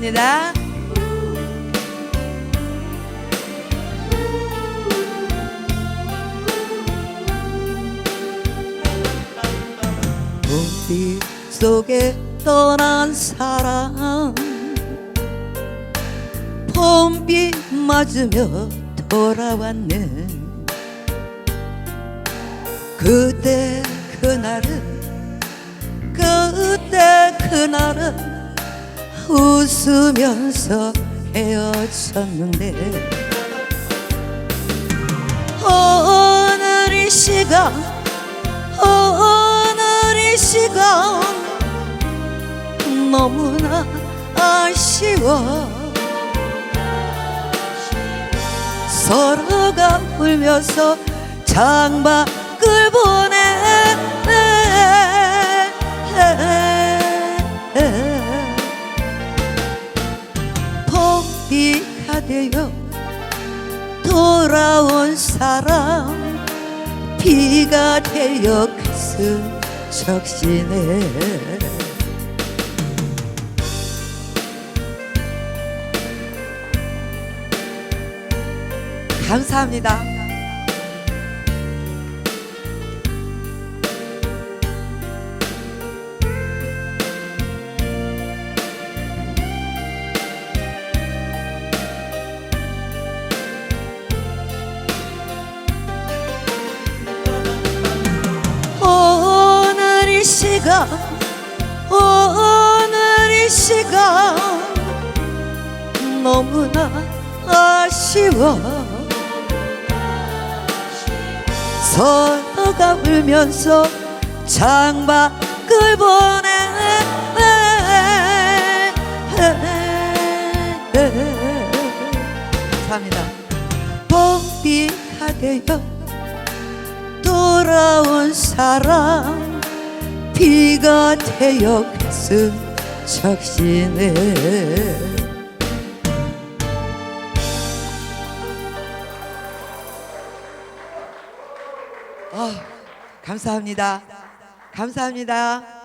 감사합니다. 우리 속에 떠난 사랑 봄비 맞으며 돌아왔네 그때 그날은 그때 그날은 웃으면서 헤어졌는데 오늘 이 시간 오늘 이 시간 너무나 아쉬워. 서로가 울면서 창밖을 보네 비가 되어 돌아온 사람 비가 되어 가슴 적시네 감사합니다. 이 시간. 오늘 이 시간 너무나 아쉬워. 서로가 울면서 창밖을 보네 감사합니다. 되어 돌아온 사람 비가 되어 가슴 적시네 아, 감사합니다. 감사합니다.